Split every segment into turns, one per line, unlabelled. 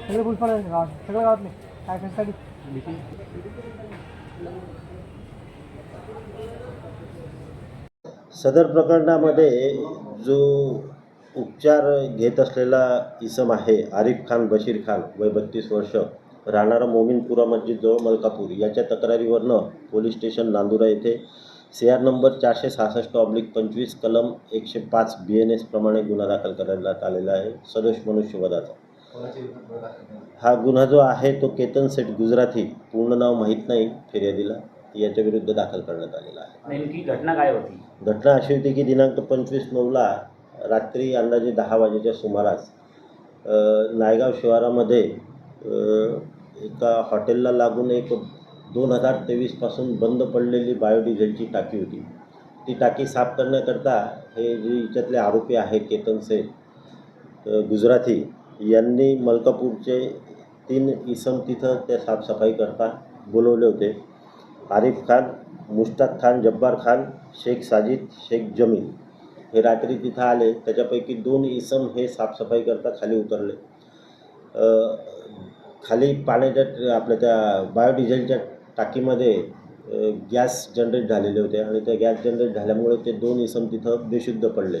सगळे पुष्पा गावात सगळं गावातले. काय कशासाठी
सदर प्रकरणामध्ये जो उपचार घेत असलेला इसम आहे आरिफ खान बशीर खान वय बत्तीस वर्ष राहणारा मोमीनपुरा मस्जिदजवळ मलकापूर याच्या तक्रारीवरनं पोलीस स्टेशन नांदुरा येथे सी आर नंबर चारशे सहासष्ट ऑब्लिक पंचवीस कलम एकशे पाच बी एन एस प्रमाणे गुन्हा दाखल करण्यात आलेला आहे. सदोष मनुष्यवधाचा. हा गुन्हा जो आहे तो केतन सेठ गुजराती पूर्ण नाव माहीत नाही फिर्यादीला. याच्या विरुद्ध दाखल करण्यात आलेला आहे.
नेमकी घटना काय होती?
घटना अशी होती की दिनांक पंचवीस नऊला रात्री अंदाजे दहा वाजेच्या सुमारास नायगाव शिवारामध्ये एका हॉटेलला लागून एक दोन हजार तेवीसपासून बंद पडलेली बायोडिझेलची टाकी होती. ती टाकी साफ करण्याकरता हे जे याच्यातले आरोपी आहेत केतन सेठ गुजराथी गुजराती यांनी मलकापूरचे तीन इसम तिथं त्या साफसफाई करता बोलवले होते. आरिफ खान मुश्ताक खान जब्बार खान शेख साजिद शेख जमील हे रात्री तिथं आले. त्याच्यापैकी दोन इसम हे साफसफाई करता खाली उतरले. खाली पाण्याच्या आपल्या त्या बायोडिझेलच्या टाकीमध्ये गॅस जनरेट झालेले होते आणि त्या गॅस जनरेट झाल्यामुळे ते दोन इसम तिथं बेशुद्ध पडले.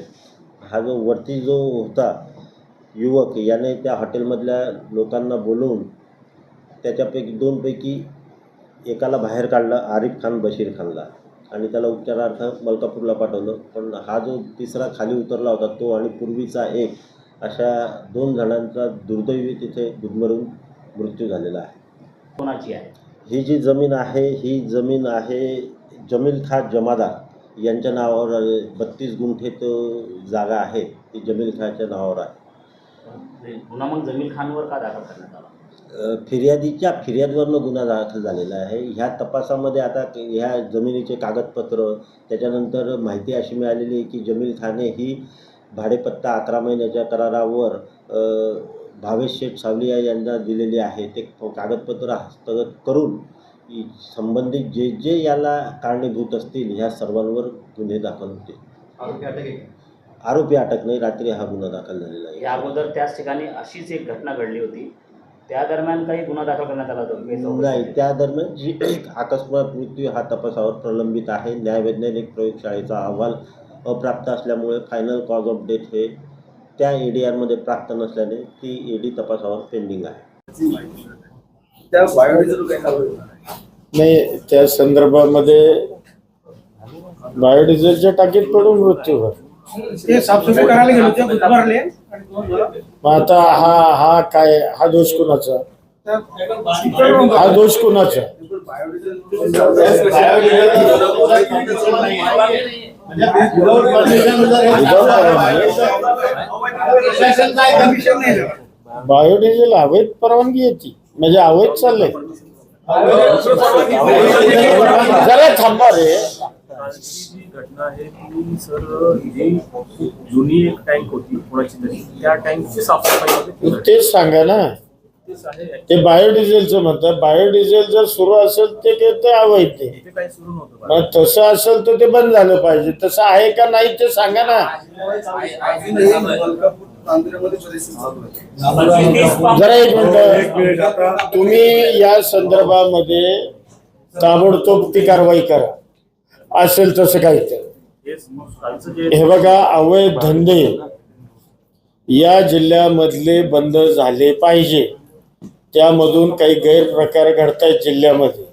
हा जो वरती जो होता युवक याने त्या हॉटेलमधल्या लोकांना बोलवून त्याच्यापैकी दोनपैकी एकाला बाहेर काढलं आरिफ खान बशीर खानला. आणि त्याला उपचारार्थ मलकापूरला पाठवलं. पण हा जो तिसरा खाली उतरला होता तो आणि पूर्वीचा एक अशा दोन जणांचा दुर्दैवी तिथे गुदमरून मृत्यू झालेला आहे.
कोणाची आहे?
ही जी जमीन आहे ही जमीन आहे जमील खान जमादार यांच्या नावावर बत्तीस गुंठे तो जागा आहे ती जमील खानच्या नावावर आहे.
गुन्हा मग जमील खानवर का दाखल करण्यात आला?
फिर्यादीच्या फिर्यादवरनं गुन्हा दाखल झालेला आहे. ह्या तपासामध्ये आता ह्या जमिनीचे कागदपत्र त्याच्यानंतर माहिती अशी मिळालेली आहे की जमील खाने ही भाडेपत्ता अकरा महिन्याच्या करारावर भावेश शेठ सावलिया यांना दिलेली आहे. ते कागदपत्र हस्तगत करून संबंधित जे जे याला कारणीभूत असतील ह्या सर्वांवर गुन्हे दाखल होतील. आरोपी अटक नाही रात्री हा गुन्हा दाखल झालेला आहे.
या अगोदर त्याच ठिकाणी अशीच एक घटना घडली होती. त्या दरम्यान काही गुन्हा दाखल करण्यात आला होता?
नाही त्या दरम्यान जी एक अकस्मात मृत्यू हा तपासावर प्रलंबित आहे. न्यायवैज्ञानिक प्रयोगशाळेचा अहवाल अप्राप्त असल्यामुळे फायनल कॉज ऑफ डेथ हे त्या ए डी आरमध्ये प्राप्त नसल्याने ती ए डी तपासावर पेंडिंग आहे?
नाही. त्या संदर्भामध्ये बायोडिझेलच्या टाकीत पडून मृत्यू मग आता हा हा काय हा दोष कुणाचा? हा दोष कुणाचा? बायोडिझेल अवैध परवानगी येते. म्हणजे अवैध चाललंय. जरा थांबा रे.
घटना आहे ती सर जी जुनी एक टँक होती कोणाची तरी. त्या टँकची साफसफाई
तेच सांगा ना. ते बायोडिझेलचं म्हणतात. बायोडिझेल जर सुरू असेल ते ते ते अवैध
ते.
मग तसं असेल तर ते बंद झालं पाहिजे. तसं आहे का नाही ते सांगा ना. जरा एक मिनिट. तुम्ही या संदर्भामध्ये ताबडतोब ती कारवाई करा. असेल तसं काही तर
हेच कालचं जे
हे बघा अवैध धंदे या जिल्ह्यामधले बंद झाले पाहिजे. त्यामधून काही गैरप्रकार घडत आहेत जिल्ह्यामध्ये.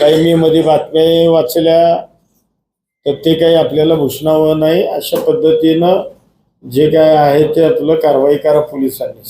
काही मी मध्ये बातम्या वाचल्या तर ते काही आपल्याला भूषणावं नाही अशा पद्धतीनं जे काय आहे ते आपलं कारवाई करा पोलिसांनी.